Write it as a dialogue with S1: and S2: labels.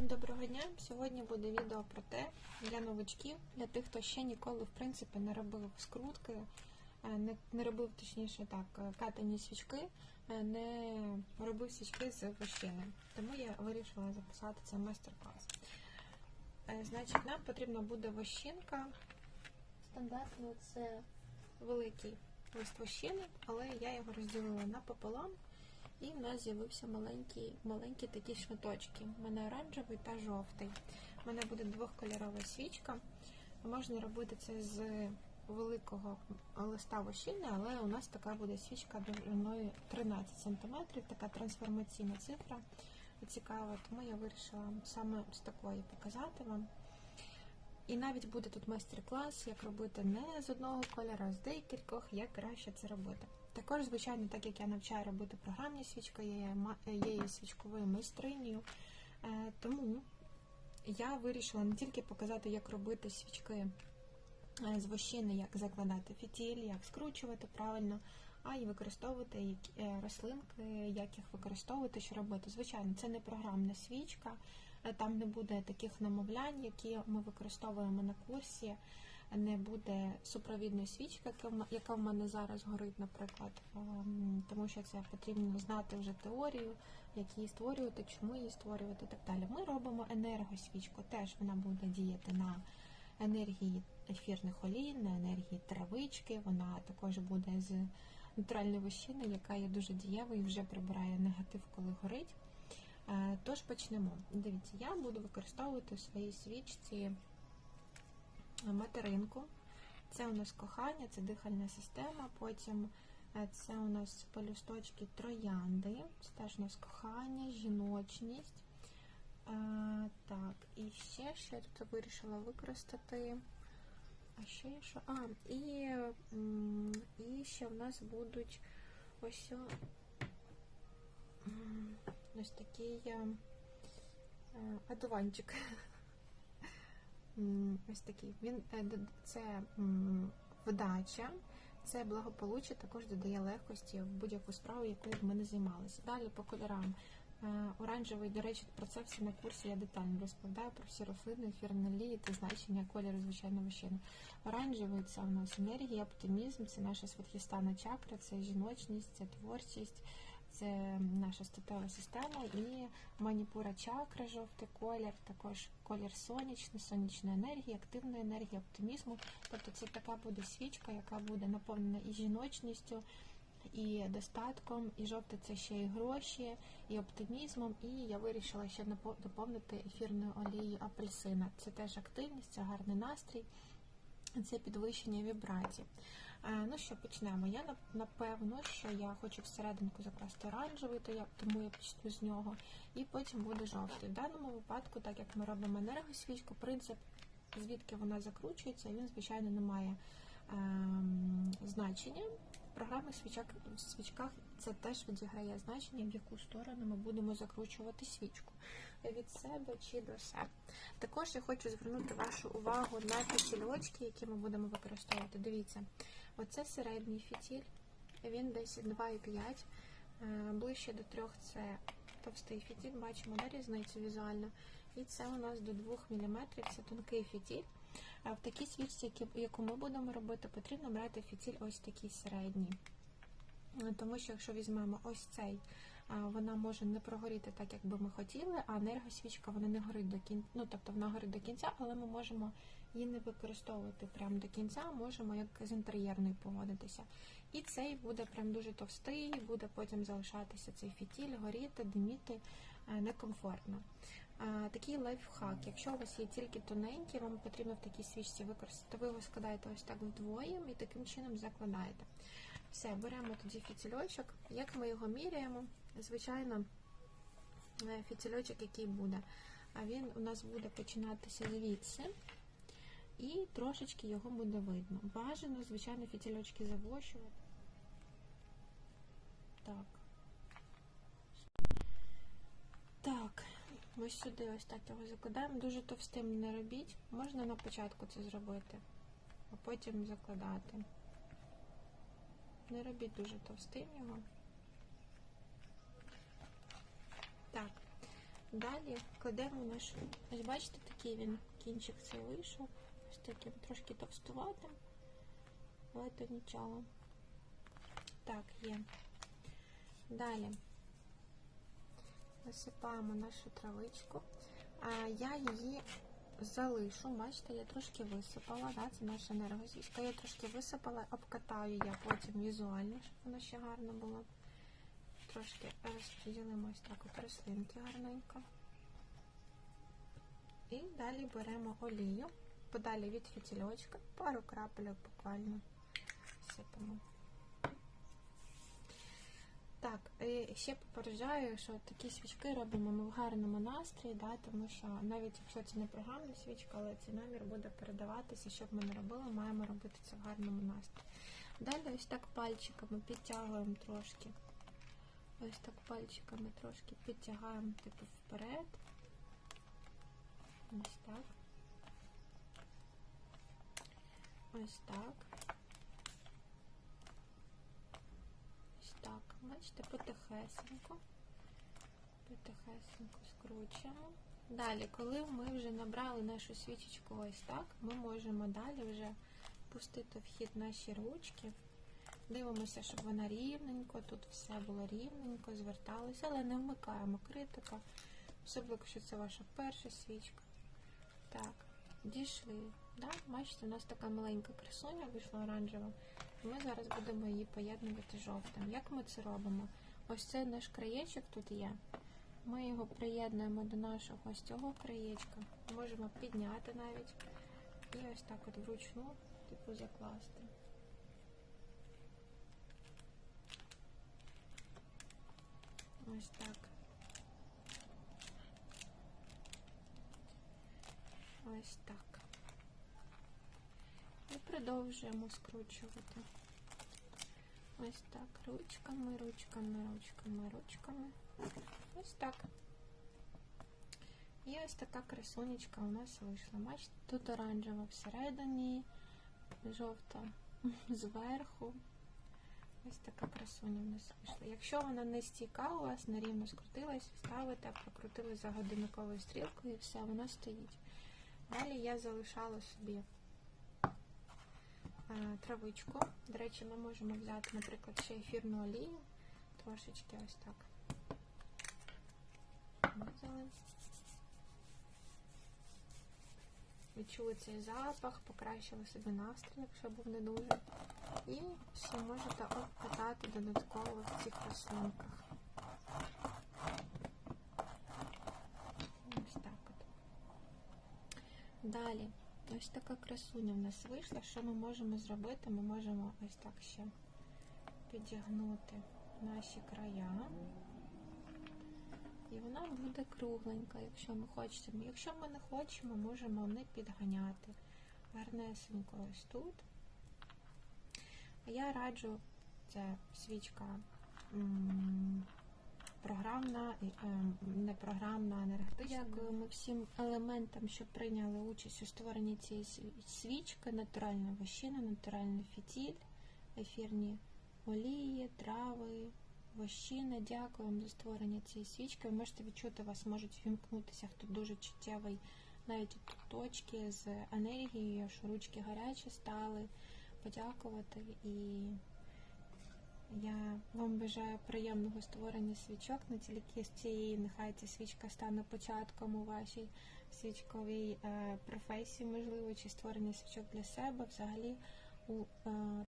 S1: Всім доброго дня! Сьогодні буде відео про те для новачків, для тих, хто ще ніколи в принципі не робив скрутки, е, не, не робив точніше так, е, катані свічки, е, не робив свічки з вощини. Тому я вирішила записати цей майстер-клас. Значить, нам потрібна буде вощинка. Стандартно це великий лист вощини, але я його розділила напополам. І в нас з'явився маленькі, маленькі такі шматочки. У мене оранжевий та жовтий. У мене буде двохкольорова свічка. Можна робити це з великого листа вощини, але у нас така буде свічка довжиною 13 см, така трансформаційна цифра. Цікава, тому я вирішила саме з такої показати вам. І навіть буде тут майстер-клас, як робити не з одного кольору, а з декількох, як краще це робити. Також, звичайно, так як я навчаю робити програмні свічки, я є свічковою майстринею, е, тому я вирішила не тільки показати, як робити свічки е, з вощини, як закладати фітіль, як скручувати правильно, а й використовувати е, рослинки, як їх використовувати, що робити. Звичайно, це не програмна свічка, там не буде таких намовлянь, які ми використовуємо на курсі не буде супровідної свічки, яка в в мене зараз горить, наприклад, ем, тому що це потрібно знати вже теорію, як її створювати, чому її створювати і так далі. Ми робимо енергосвічку, теж вона буде діяти на енергії ефірних олій, на енергії травички, вона також буде з натуральної вощини, яка є дуже дієвою і вже прибирає негатив, коли горить. Е, Тож почнемо. Дивіться, я буду використовувати у своїй свічці материнку. Це у нас кохання, це дихальна система. Потім е, це у нас пелюсточки троянди. Це теж у нас кохання, жіночність. Е, так, і ще що я тут вирішила використати. А ще що? А, і, і ще в нас будуть ось ось такий е, е, одуванчик. Ось такий. Він е, це вдача, це благополуччя, також додає легкості в будь-яку справу, якою ми не займалися. Далі по кольорам. Е, Оранжевий, до речі, про це все на курсі я детально розповідаю про всі рослини, ефірні олії та значення кольору, звичайно, вощини. Оранжевий це у нас енергія, оптимізм, це наша святхістана чакра, це жіночність, це творчість, це наша статева система і маніпура чакра, жовтий колір, також колір сонячний, сонячної енергії, активної енергії, оптимізму. Тобто це така буде свічка, яка буде наповнена і жіночністю, і достатком, і жовте це ще і гроші, і оптимізмом. І я вирішила ще доповнити ефірною олією апельсина. Це теж активність, це гарний настрій. Це підвищення вібрацій. Е, Ну що, почнемо. Я напевно, що я хочу всерединку закласти оранжевий, то я, тому я почну з нього, і потім буде жовтий. В даному випадку, так як ми робимо енергосвічку, принцип, звідки вона закручується, він, звичайно, не має ем, значення. В програмних свічок, в свічках це теж відіграє значення, в яку сторону ми будемо закручувати свічку від себе чи до себе. Також я хочу звернути вашу увагу на фітільочки, які ми будемо використовувати. Дивіться, оце середній фітіль, він десь 2,5, е, ближче до 3 це товстий фітіль, бачимо на різницю візуально. І це у нас до 2 мм, це тонкий фітіль. В такій свічці, яку ми будемо робити, потрібно брати фітіль ось такий середній. Е, Тому що якщо візьмемо ось цей, вона може не прогоріти так, як би ми хотіли, а енергосвічка вона не горить до кінця. Ну, тобто вона горить до кінця, але ми можемо її не використовувати прямо до кінця, можемо як з інтер'єрною поводитися. І цей буде прям дуже товстий, буде потім залишатися цей фітіль, горіти, диміти е, некомфортно. Такий лайфхак. Якщо у вас є тільки тоненькі, вам потрібно в такій свічці використати. Ви його складаєте ось так вдвоє і таким чином закладаєте. Все, беремо тоді фітільочок. Як ми його міряємо? Звичайно, е, фітільочок, який буде. А він у нас буде починатися звідси. І трошечки його буде видно. Бажано, звичайно, фітільочки завощувати. Так. Так, ось сюди ось так його закладаємо. Дуже товстим не робіть. Можна на початку це зробити, а потім закладати. Не робіть дуже товстим його. Так. Далі кладемо наш, ось бачите, такий він кінчик цей вийшов. Таким трошки товстуватим, але то нічого. Так, є. Далі висипаємо нашу травичку. А я її залишу. Бачите, я трошки висипала, да, це наша енергосвічка. Я трошки висипала, обкатаю я потім візуально, щоб воно ще гарно було. Трошки розподілимо ось так от рослинки гарненько. І далі беремо олію, подалі від фітільочка, пару крапельок буквально сипемо. Так, і ще попереджаю, що такі свічки робимо ми в гарному настрої, да, тому що навіть якщо це не програмна свічка, але цей намір буде передаватися, щоб ми не робили, маємо робити це в гарному настрої. Далі ось так пальчиками підтягуємо трошки. Ось так пальчиками трошки підтягаємо типу вперед. Ось так. Ось так. Ось так. Бачите, потихесенько. Потихесенько скручуємо. Далі, коли ми вже набрали нашу свічечку ось так, ми можемо далі вже пустити в хід наші ручки. Дивимося, щоб вона рівненько, тут все було рівненько, зверталося, але не вмикаємо критика, особливо, якщо це ваша перша свічка. Так, дійшли. Да? Бачите, у нас така маленька красуня вийшла оранжева. Ми зараз будемо її поєднувати жовтим. Як ми це робимо? Ось цей наш краєчок тут є. Ми його приєднуємо до нашого ось цього краєчка. Можемо підняти навіть. І ось так от вручну, типу, закласти. Ось так. Ось так. І продовжуємо скручувати. Ось так. Ручками, ручками, ручками, ручками. Ось так. І ось така красунечка у нас вийшла. Бачите, тут оранжева всередині, жовта зверху. Ось така красуня в нас вийшла. Якщо вона не стійка у вас, нерівно скрутилась, ставите, прокрутили за годинниковою стрілкою і все, вона стоїть. Далі я залишала собі е, травичку. До речі, ми можемо взяти, наприклад, ще ефірну олію. Трошечки ось так. Вимазали. Відчули цей запах, покращили собі настрій, якщо був не дуже. І ще можете обкатати додатково в цих рослинках. Ось так от. Далі, ось така красуня в нас вийшла. Що ми можемо зробити? Ми можемо ось так ще підігнути наші края. І вона буде кругленька, якщо ми хочемо. Якщо ми не хочемо, можемо не підганяти. Гарнесенько ось тут. Я раджу, це свічка програмна, е, не програмна, а енергетична. Дякуємо всім елементам, що прийняли участь у створенні цієї свічки, натуральна вощина, натуральний фітіль, ефірні олії, трави, вощина. Дякую вам за створення цієї свічки. Ви можете відчути, вас можуть вімкнутися, хто дуже чуттєвий, навіть точки з енергією, що ручки гарячі стали. Подякувати і я вам бажаю приємного створення свічок, не тільки з цієї, нехай ця свічка стане початком у вашій свічковій е, професії, можливо, чи створення свічок для себе, взагалі у е,